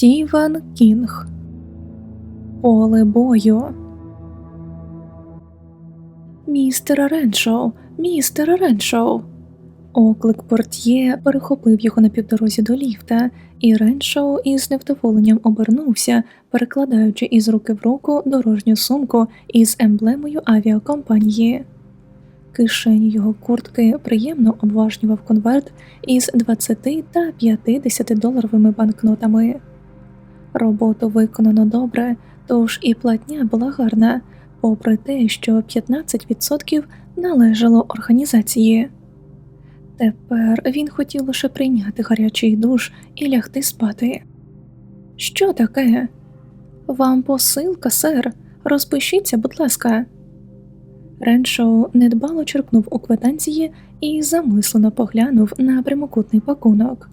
Стівен Кінг Поле бою. Містер Реншоу, містер Реншоу. Оклик портьє перехопив його на півдорозі до ліфта, і Реншоу із невдоволенням обернувся, перекладаючи із руки в руку дорожню сумку із емблемою авіакомпанії. Кишеню його куртки приємно обважнював конверт із 20 та 50 доларовими банкнотами. Роботу виконано добре, тож і платня була гарна, попри те, що 15% належало організації. Тепер він хотів лише прийняти гарячий душ і лягти спати. Що таке? Вам посилка, сер, розпишіться, будь ласка. Реншоу недбало черкнув у квитанції і замислено поглянув на прямокутний пакунок.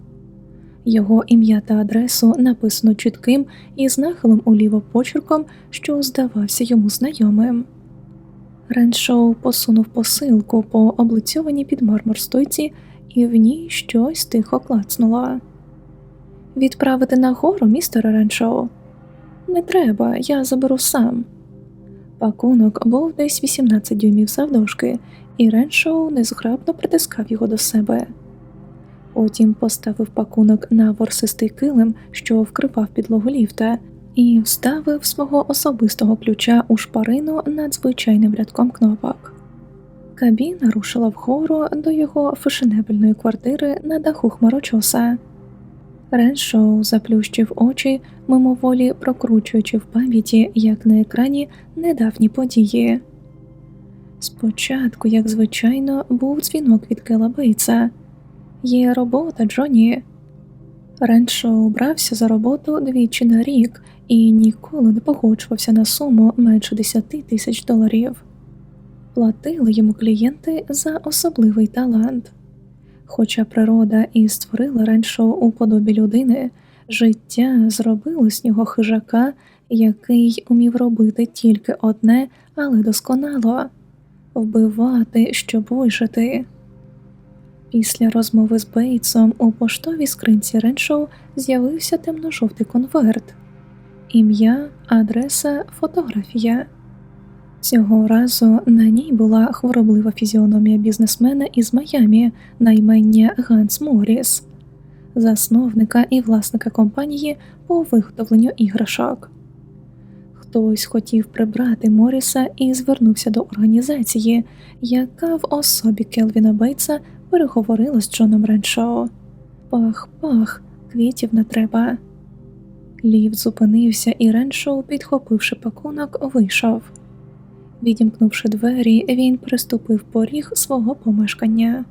Його ім'я та адресу написано чітким і з нахилом уліво почерком, що здавався йому знайомим. Реншоу посунув посилку по облицьованій під мармур стойці, і в ній щось тихо клацнуло. Відправити нагору, містере Реншоу? Не треба, я заберу сам. Пакунок був десь 18 дюймів завдовжки, і Реншоу незграбно притискав його до себе. Потім поставив пакунок на ворсистий килим, що вкривав підлогу ліфта, і вставив свого особистого ключа у шпарину над звичайним рядком кнопок. Кабіна рушила вгору до його фешенебельної квартири на даху хмарочоса. Реншоу заплющив очі, мимоволі прокручуючи в пам'яті, як на екрані недавні події. Спочатку, як звичайно, був дзвінок від Кела Бейтса. Є робота, Джоні. Реншоу брався за роботу двічі на рік і ніколи не погоджувався на суму менше 10 тисяч доларів. Платили йому клієнти за особливий талант. Хоча природа і створила Реншоу у подобі людини, життя зробило з нього хижака, який умів робити тільки одне, але досконало вбивати, щоб вижити. Після розмови з Бейтсом у поштовій скринці Реншоу з'явився темно-жовтий конверт, ім'я, адреса, фотографія. Цього разу на ній була хвороблива фізіономія бізнесмена із Майамі на імення Ганс Моріс, засновника і власника компанії по виготовленню іграшок. Хтось хотів прибрати Моріса і звернувся до організації, яка в особі Келвіна Бейтса переговорила з Джоном Реншоу. Пах, пах, квітів не треба. Ліфт зупинився, і Реншоу, підхопивши пакунок, вийшов. Відімкнувши двері, він приступив поріг свого помешкання.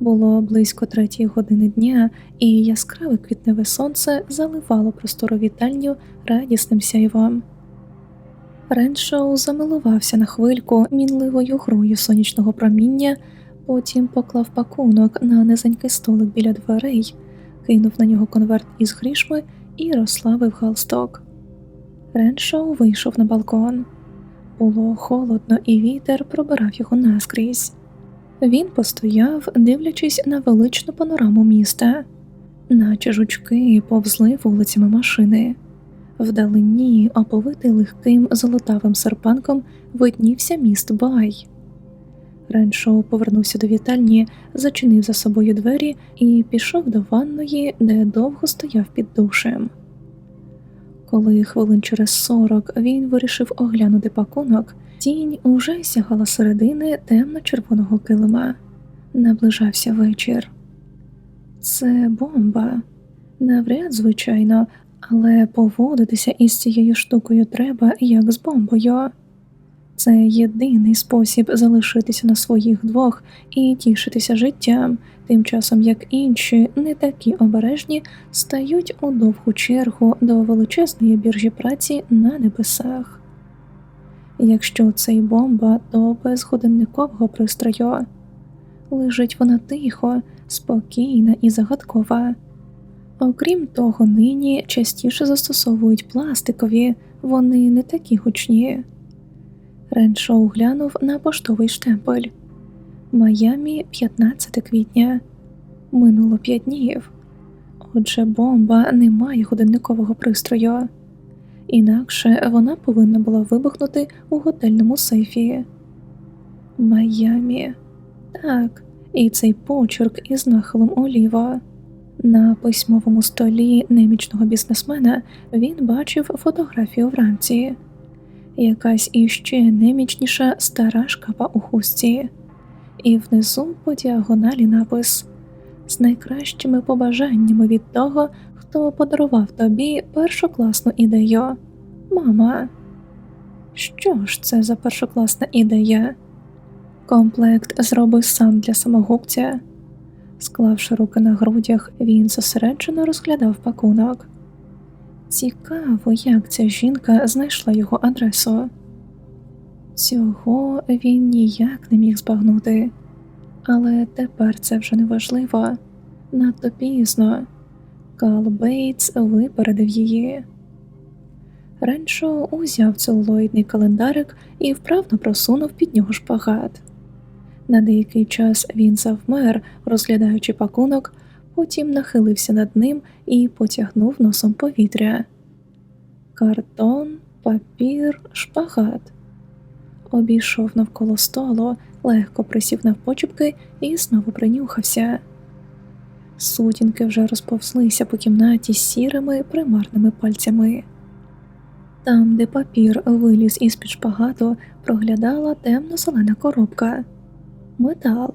Було близько третьої години дня, і яскраве квітневе сонце заливало простору вітальню радісним сяйвом. Реншоу замилувався на хвильку мінливою грою сонячного проміння, потім поклав пакунок на низенький столик біля дверей, кинув на нього конверт із грішми і розслабив галсток. Реншоу вийшов на балкон. Було холодно, і вітер пробирав його наскрізь. Він постояв, дивлячись на величну панораму міста, наче жучки повзли вулицями машини. Вдалині, оповитий легким золотавим серпанком, виднівся міст Бай. Реншоу повернувся до вітальні, зачинив за собою двері і пішов до ванної, де довго стояв під душем. Коли хвилин через сорок він вирішив оглянути пакунок, тінь уже сягала середини темно-червоного килима. Наближався вечір. Це бомба. Навряд, звичайно, але поводитися із цією штукою треба, як з бомбою. Це єдиний спосіб залишитися на своїх двох і тішитися життям, тим часом як інші, не такі обережні, стають у довгу чергу до величезної біржі праці на небесах. Якщо це й бомба, то без годинникового пристрою лежить вона тихо, спокійна і загадкова. Окрім того, нині частіше застосовують пластикові, вони не такі гучні. Реншоу глянув на поштовий штемпель Майамі 15 квітня. Минуло п'ять днів. Отже, бомба не має годинникового пристрою, інакше вона повинна була вибухнути у готельному сейфі. Майамі. Так, і цей почерк із нахилом оліва. На письмовому столі немічного бізнесмена він бачив фотографію вранці, якась іще немічніша стара шкапа у хустці, і внизу по діагоналі напис з найкращими побажаннями від того, хто подарував тобі першокласну ідею. Мама. Що ж це за першокласна ідея? Комплект зроби сам для самогубця. Склавши руки на грудях, він зосереджено розглядав пакунок. Цікаво, як ця жінка знайшла його адресу. Цього він ніяк не міг збагнути, але тепер це вже не важливо. Надто пізно. Кал Бейтс випередив її. Реншо узяв целулоїдний календарик і вправно просунув під нього шпагат. На деякий час він завмер, розглядаючи пакунок, потім нахилився над ним і потягнув носом повітря. Картон, папір, шпагат. Обійшов навколо столу, легко присів навпочіпки і знову принюхався. Сутінки вже розповзлися по кімнаті з сірими примарними пальцями. Там, де папір виліз із під шпагату, проглядала темно-зелена коробка метал,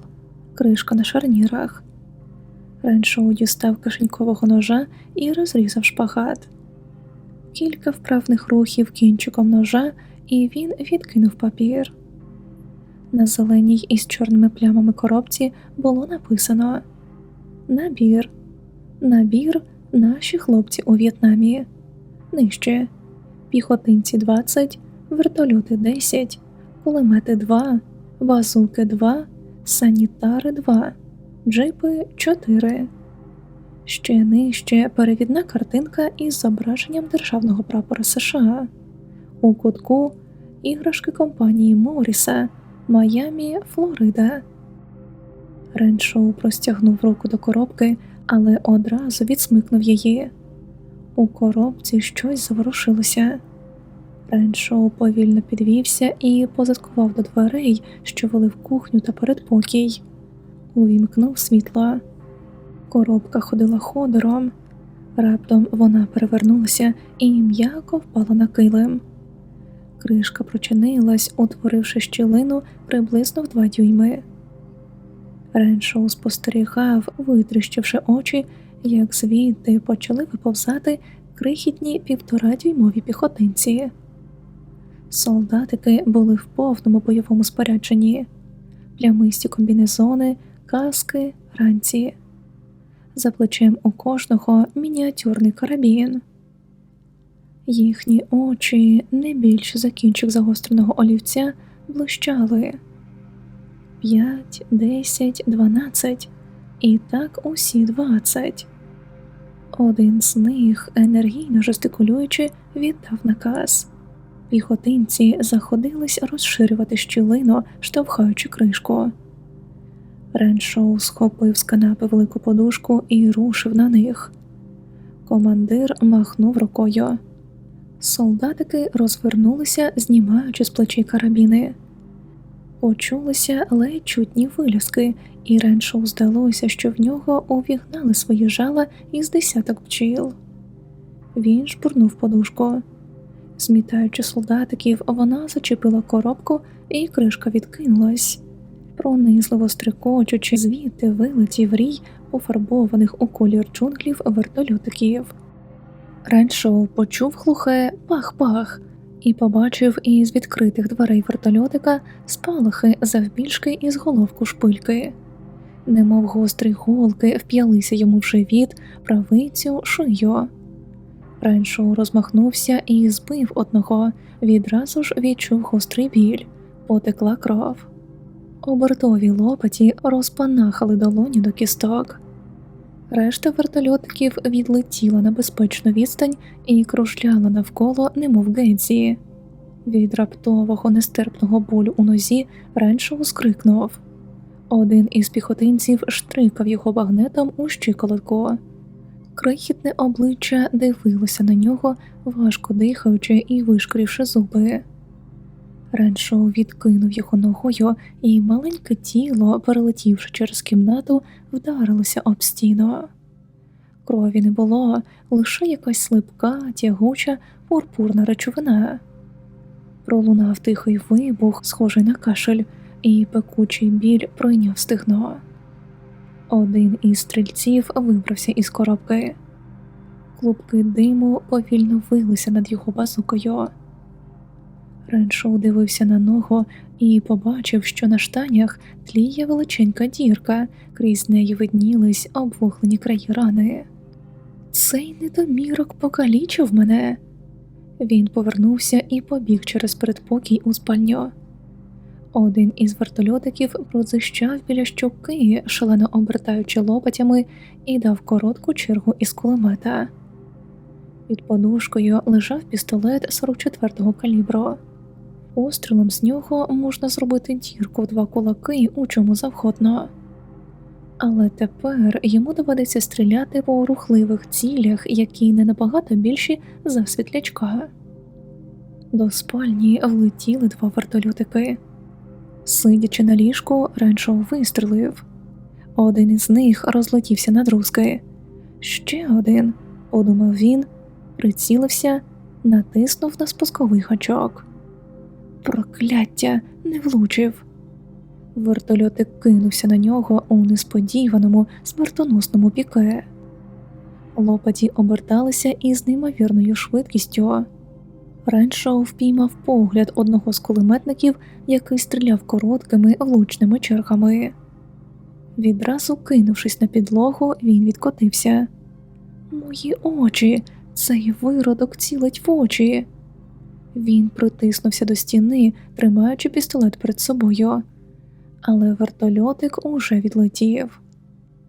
кришка на шарнірах. Реншоу дістав кишенькового ножа і розрізав шпагат. Кілька вправних рухів кінчиком ножа, і він відкинув папір. На зеленій із чорними плямами коробці було написано Набір, набір наші хлопці у В'єтнамі. Нижче піхотинці 20, вертольоти 10, кулемети 2, базуки 2, санітари 2, джипи 4. Ще нижче перевідна картинка із зображенням державного прапора США. У кутку іграшки компанії Моріса, Майамі, Флорида. Реншоу простягнув руку до коробки, але одразу відсмикнув її. У коробці щось заворушилося. Реншоу повільно підвівся і позадкував до дверей, що вели в кухню та передпокій. Увімкнув світло. Коробка ходила ходором. Раптом вона перевернулася і м'яко впала на килим. Кришка прочинилась, утворивши щілину приблизно в два дюйми. Реншоу спостерігав, витріщивши очі, як звідти почали виповзати крихітні півторадюймові піхотинці. Солдатики були в повному бойовому спорядженні, плямисті комбінезони, каски, ранці. За плечем у кожного мініатюрний карабін. Їхні очі, не більше за кінчик загостреного олівця, блищали п'ять, десять, дванадцять, і так усі двадцять. Один з них, енергійно жестикулюючи, віддав наказ. Піхотинці заходились розширювати щілину, штовхаючи кришку. Реншоу схопив з канапи велику подушку і рушив на них. Командир махнув рукою. Солдатики розвернулися, знімаючи з плечі карабіни. Почулися ледь чутні вилязки, і Реншоу здалося, що в нього увігнали свої жала із десяток пчіл. Він шпурнув подушку. Змітаючи солдатиків, вона зачепила коробку, і кришка відкинулась. Пронизливо стрикочучи, звідти вилетів рій пофарбованих у колір джунглів вертольотиків. Реншоу почув глухе пах-пах і побачив із відкритих дверей вертольотика спалахи завбільшки із головку шпильки, немов гострі голки вп'ялися йому в живіт, правицю шию. Реншоу розмахнувся і збив одного, відразу ж відчув гострий біль, потекла кров. Обертові лопаті розпанахали долоні до кісток. Решта вертольотиків відлетіла на безпечну відстань і кружляла навколо, немов гензії. Від раптового нестерпного болю у нозі Реншоу скрикнув. Один із піхотинців штрикав його багнетом у щиколотку. Крихітне обличчя дивилося на нього, важко дихаючи і вишкрівши зуби. Реншоу відкинув його ногою, і маленьке тіло, перелетівши через кімнату, вдарилося об стіну. Крові не було, лише якась слипка, тягуча, пурпурна речовина. Пролунав тихий вибух, схожий на кашель, і пекучий біль пройняв стигно. Один із стрільців вибрався із коробки. Клубки диму повільно вилися над його базукою. Реншоу дивився на ногу і побачив, що на штанях тліє величенька дірка, крізь неї виднілись обвуглені краї рани. Цей недомірок покалічив мене. Він повернувся і побіг через передпокій у спальню. Один із вертольотиків прозищав біля щоки, шалено обертаючи лопатями, і дав коротку чергу із кулемета. Під подушкою лежав пістолет 44-го калібру. Пострілом з нього можна зробити дірку в два кулаки у чому завгодно. Але тепер йому доведеться стріляти по рухливих цілях, які не набагато більші за світлячка. До спальні влетіли два вертольотики. Сидячи на ліжку, Реншоу вистрелив. Один із них розлетівся на друзки. Ще один, подумав він, прицілився, натиснув на спусковий гачок. Прокляття не влучив. Вертольотик кинувся на нього у несподіваному смертоносному піке. Лопаті оберталися із неймовірною швидкістю. Реншоу впіймав погляд одного з кулеметників, який стріляв короткими влучними чергами. Відразу кинувшись на підлогу, він відкотився. Мої очі, цей виродок цілить в очі. Він притиснувся до стіни, тримаючи пістолет перед собою, але вертольотик уже відлетів.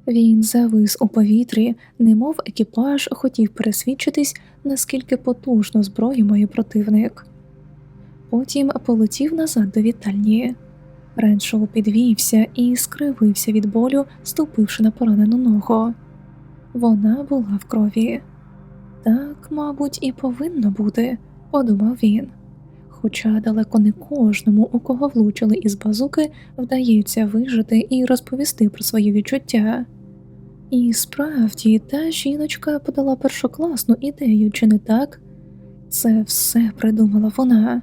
Він завис у повітрі, немов екіпаж хотів пересвідчитись, наскільки потужну зброю має противник. Потім полетів назад до вітальні. Реншоу підвівся і скривився від болю, ступивши на поранену ногу. Вона була в крові. Так, мабуть, і повинно бути, подумав він. Хоча далеко не кожному, у кого влучили із базуки, вдається вижити і розповісти про свої відчуття. І справді та жіночка подала першокласну ідею, чи не так? Це все придумала вона.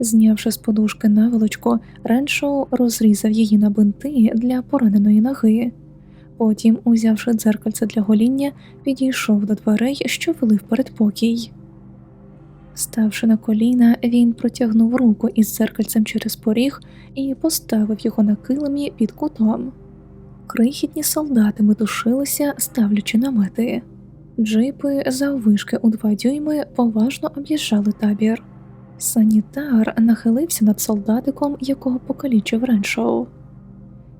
Знявши з подушки наволочку, Реншоу розрізав її на бинти для пораненої ноги. Потім, узявши дзеркальце для гоління, підійшов до дверей, що вели в передпокій. Ставши на коліна, він протягнув руку із дзеркальцем через поріг і поставив його на килимі під кутом. Крихітні солдати метушилися, ставлячи намети. Джипи заввишки у два дюйми поважно об'їжджали табір. Санітар нахилився над солдатиком, якого покалічив Реншоу.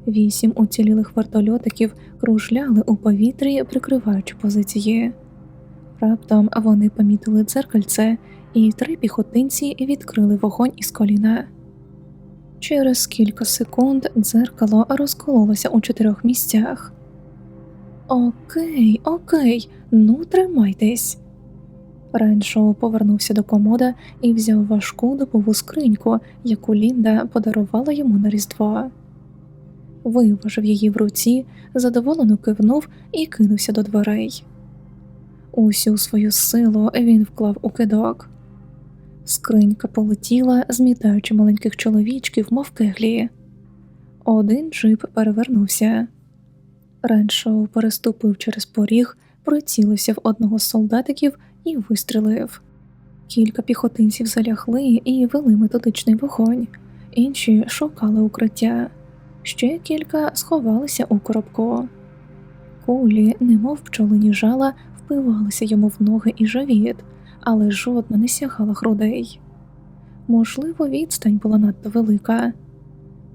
Вісім уцілілих вертольотиків кружляли у повітрі, прикриваючи позиції. Раптом вони помітили дзеркальце, і три піхотинці відкрили вогонь із коліна. Через кілька секунд дзеркало розкололося у чотирьох місцях. Окей, окей, ну тримайтесь. Реншоу повернувся до комода і взяв важку добову скриньку, яку Лінда подарувала йому на Різдво. Виважив її в руці, задоволено кивнув і кинувся до дверей. Усю свою силу він вклав у кидок. Скринька полетіла, змітаючи маленьких чоловічків, мов кеглі. Один джип перевернувся. Реншоу переступив через поріг, прицілився в одного з солдатиків і вистрелив. Кілька піхотинців залягли і вели методичний вогонь, інші шукали укриття, ще кілька сховалися у коробку. Кулі, немов пчолині жала, впивалися йому в ноги і живіт але жодна не сягала грудей. Можливо, відстань була надто велика.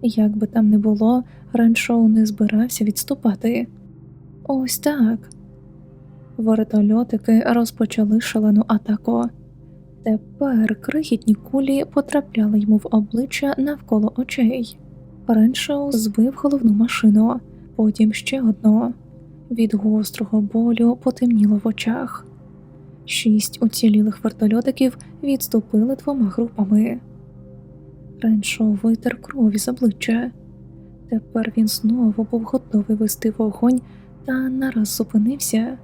Як би там не було, Раншоу не збирався відступати. Ось так. Вертольотики розпочали шалену атаку. Тепер крихітні кулі потрапляли йому в обличчя навколо очей. Реншоу збив головну машину, потім ще одну. Від гострого болю потемніло в очах. Шість уцілілих вертольотиків відступили двома групами. Реншо витер крові з обличчя. Тепер він знову був готовий вести вогонь та нараз зупинився.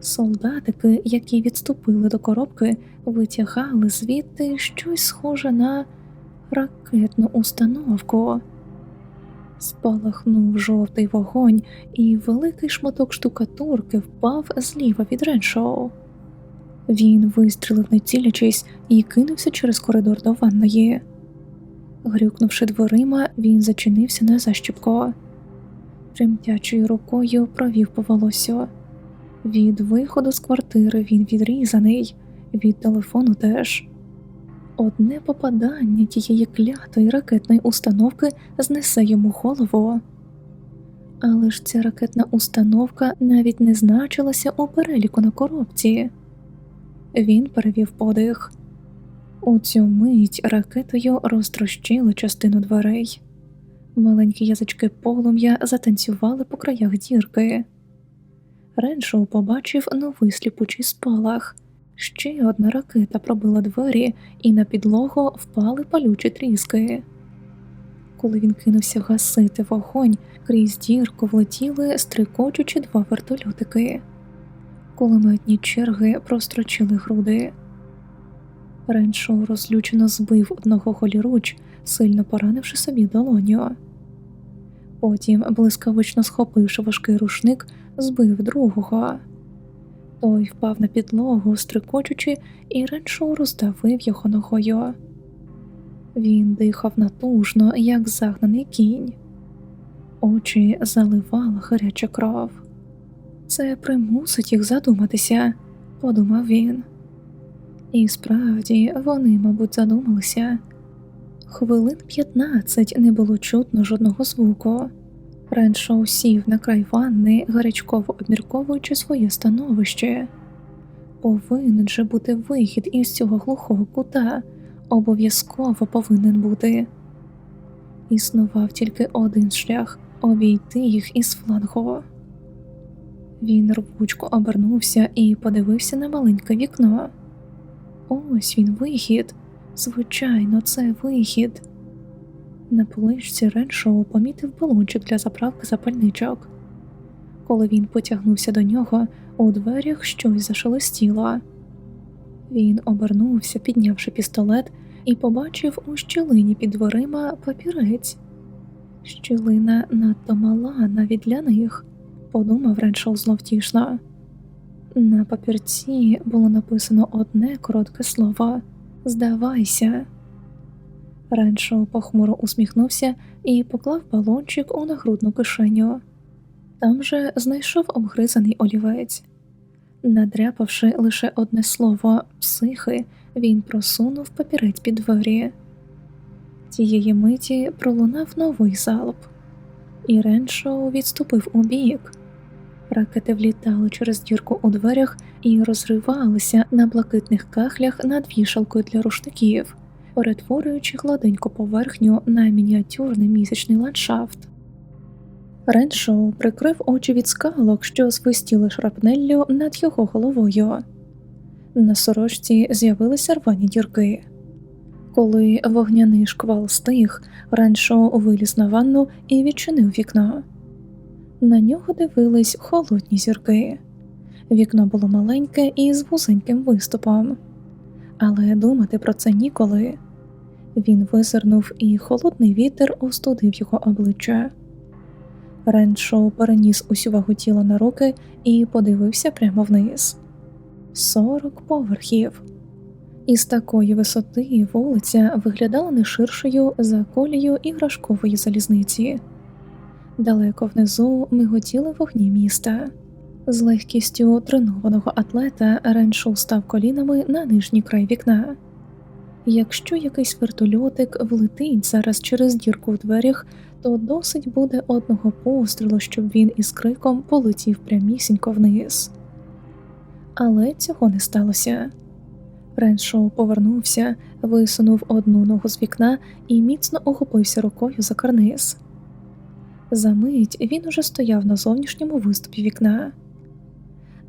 Солдатики, які відступили до коробки, витягали звідти щось схоже на ракетну установку. Спалахнув жовтий вогонь, і великий шматок штукатурки впав зліва від Реншоу. Він вистрілив, не цілячись, і кинувся через коридор до ванної. Грюкнувши дверима, він зачинився на защіпко. Тремтячою рукою провів по волосю. Від виходу з квартири він відрізаний, від телефону теж. Одне попадання тієї клятої ракетної установки знесе йому голову. Але ж ця ракетна установка навіть не значилася у переліку на коробці. Він перевів подих. У цю мить ракетою розтрощили частину дверей. Маленькі язички полум'я затанцювали по краях дірки. Реншоу побачив новий сліпучий спалах. Ще одна ракета пробила двері, і на підлогу впали палючі тріски. Коли він кинувся гасити вогонь, крізь дірку влетіли, стрикочучи два вертольотики. Кулеметні черги прострочили груди. Реншоу розлючено збив одного голіруч, сильно поранивши собі долоню. Потім, блискавично схопивши важкий рушник, збив другого. Той впав на підлогу, стрикочучи, і Реншоу роздавив його ногою. Він дихав натужно, як загнаний кінь, очі заливала гаряча кров. Це примусить їх задуматися, подумав він. І справді вони, мабуть, задумалися. Хвилин п'ятнадцять не було чутно жодного звуку. Реншоу сів на край ванни, гарячково обмірковуючи своє становище. Повинен же бути вихід із цього глухого кута, обов'язково повинен бути. Існував тільки один шлях обійти їх із флангу. Він рвучко обернувся і подивився на маленьке вікно. Ось він вихід. Звичайно, це вихід. На поличці Реншоу помітив балончик для заправки запальничок. Коли він потягнувся до нього, у дверях щось зашелестіло. Він обернувся, піднявши пістолет, і побачив у щілині під дверима папірець. Щілина надто мала навіть для них, подумав Реншоу зловтішно. На папірці було написано одне коротке слово Здавайся. Реншо похмуро усміхнувся і поклав балончик у нагрудну кишеню. Там же знайшов обгризаний олівець. Надряпавши лише одне слово психи, він просунув папірець під двері. Тієї миті пролунав новий залп, і Реншоу відступив у бік. Ракети влітали через дірку у дверях і розривалися на блакитних кахлях над вішалкою для рушників перетворюючи гладеньку поверхню на мініатюрний місячний ландшафт. Реншоу прикрив очі від скалок, що свистіли шрапнеллю над його головою. На сорочці з'явилися рвані дірки. Коли вогняний шквал стих, Реншоу виліз на ванну і відчинив вікно. На нього дивились холодні зірки. Вікно було маленьке і з вузеньким виступом, але думати про це ніколи. Він визирнув, і холодний вітер остудив його обличчя. Реншоу переніс усю вагу тіла на руки і подивився прямо вниз сорок поверхів. Із такої висоти вулиця виглядала не ширшою за колією іграшкової залізниці. Далеко внизу миготіли вогні міста. З легкістю тренованого атлета Реншоу став колінами на нижній край вікна. Якщо якийсь вертольотик влетить зараз через дірку в дверях, то досить буде одного пострілу, щоб він із криком полетів прямісінько вниз. Але цього не сталося. Реншоу повернувся, висунув одну ногу з вікна і міцно охопився рукою за карниз. Замить він уже стояв на зовнішньому виступі вікна,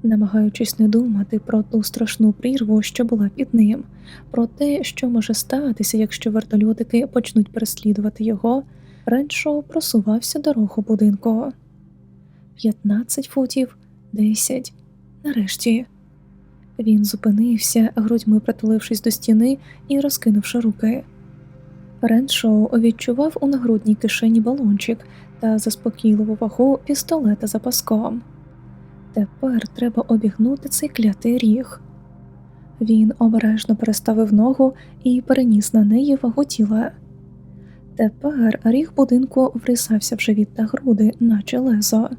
намагаючись не думати про ту страшну прірву, що була під ним, про те, що може статися, якщо вертольотики почнуть переслідувати його, Реншоу просувався дорогу будинку. 15 футів, 10. Нарешті. Він зупинився, грудьми притулившись до стіни і розкинувши руки. Реншоу відчував у нагрудній кишені балончик та заспокійливу вагу пістолета за паском. Тепер треба обігнути цей клятий ріг. Він обережно переставив ногу і переніс на неї вагу тіла. Тепер ріг будинку врізався в живіт та груди, наче лезо.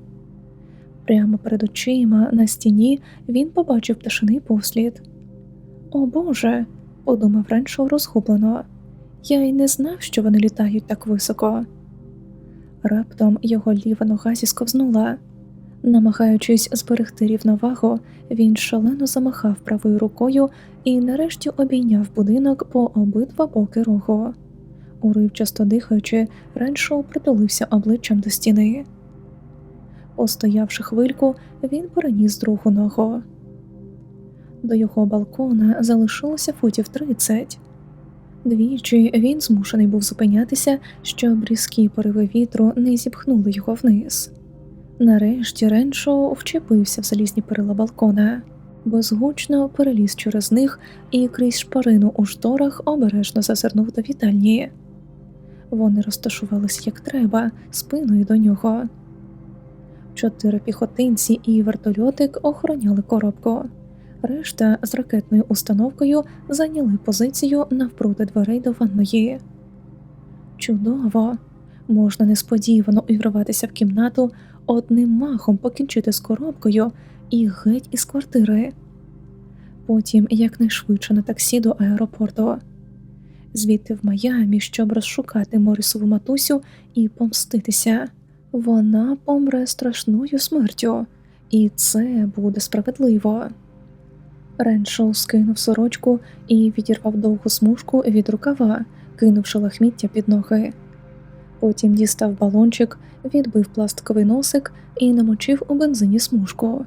Прямо перед очима на стіні він побачив пташиний послід. О Боже, подумав Реншоу розгублено. Я й не знав, що вони літають так високо. Раптом його ліва нога зісковзнула. Намагаючись зберегти рівновагу, він шалено замахав правою рукою і нарешті обійняв будинок по обидва боки рогу. Уривчасто дихаючи, Реншоу притулився обличчям до стіни. Постоявши хвильку, він переніс другу ногу. До його балкона залишилося футів тридцять. Двічі він змушений був зупинятися, щоб різкі пориви вітру не зіпхнули його вниз. Нарешті Реншоу вчепився в залізні перила балкона, безгучно переліз через них і крізь шпарину у шторах обережно зазирнув до вітальні. Вони розташувалися як треба, спиною до нього. Чотири піхотинці і вертольотик охороняли коробку. Решта з ракетною установкою зайняли позицію навпроти дверей до ванної. Чудово, можна несподівано увірватися в кімнату, одним махом покінчити з коробкою і геть із квартири. Потім якнайшвидше на таксі до аеропорту, звідти в Майамі, щоб розшукати Морісову матусю і помститися. Вона помре страшною смертю, і це буде справедливо. Реншоу скинув сорочку і відірвав довгу смужку від рукава, кинувши лахміття під ноги. Потім дістав балончик, відбив пластиковий носик і намочив у бензині смужку.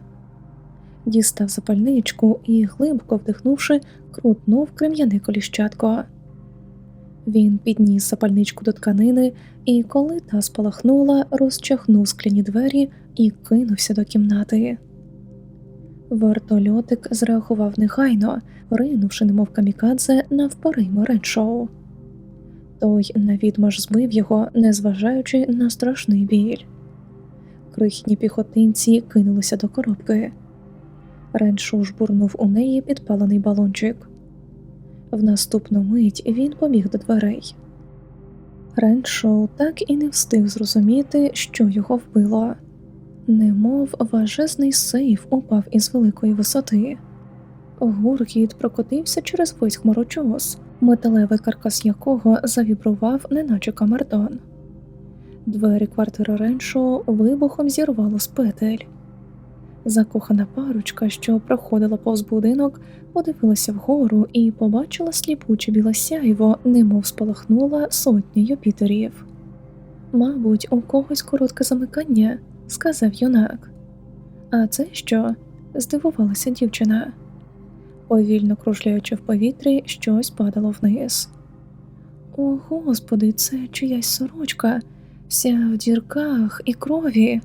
Дістав запальничку і, глибоко вдихнувши, крутнув крем'яне коліщатко. Він підніс запальничку до тканини, і, коли та спалахнула, розчахнув скляні двері і кинувся до кімнати. Вертольотик зреагував негайно, ринувши, немов камікадзе навпариму Реншоу. Той навідмаш збив його, незважаючи на страшний біль. Крихітні піхотинці кинулися до коробки. Реншоу жбурнув у неї підпалений балончик. В наступну мить він побіг до дверей. Реншоу так і не встиг зрозуміти, що його вбило, немов важезний сейф упав із великої висоти. Гуркіт прокотився через весь хмарочос, металевий каркас якого завібрував, неначе камертон. Двері квартири Реншоу вибухом зірвало з петель. Закохана парочка, що проходила повз будинок, подивилася вгору і побачила сліпуче біле сяйво, немов спалахнула сотня Юпітерів. Мабуть, у когось коротке замикання, сказав юнак. А це що? здивувалася дівчина. Повільно кружляючи в повітрі, щось падало вниз. О, господи, це чиясь сорочка, вся в дірках і крові.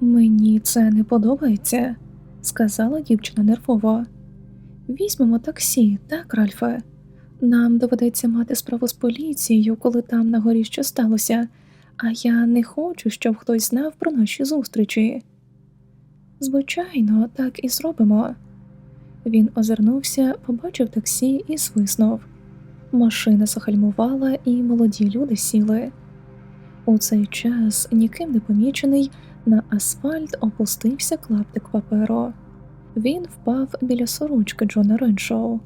Мені це не подобається, сказала дівчина нервово. Візьмемо таксі, так, Ральфе? Нам доведеться мати справу з поліцією, коли там на горі що сталося, а я не хочу, щоб хтось знав про наші зустрічі. Звичайно, так і зробимо. Він озирнувся, побачив таксі і свиснув. Машина захальмувала, і молоді люди сіли. У цей час ніким не помічений на асфальт опустився клаптик паперу. Він впав біля сорочки Джона Реншоу.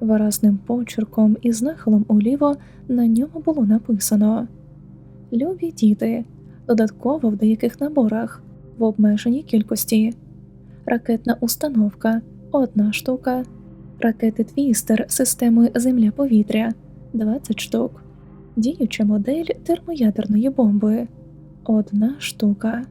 Виразним почерком і з нахилом уліво на ньому було написано Любі діти, додатково в деяких наборах, в обмеженій кількості, ракетна установка одна штука, ракети Твістер системи Земля-повітря 20 штук, діюча модель термоядерної бомби одна штука.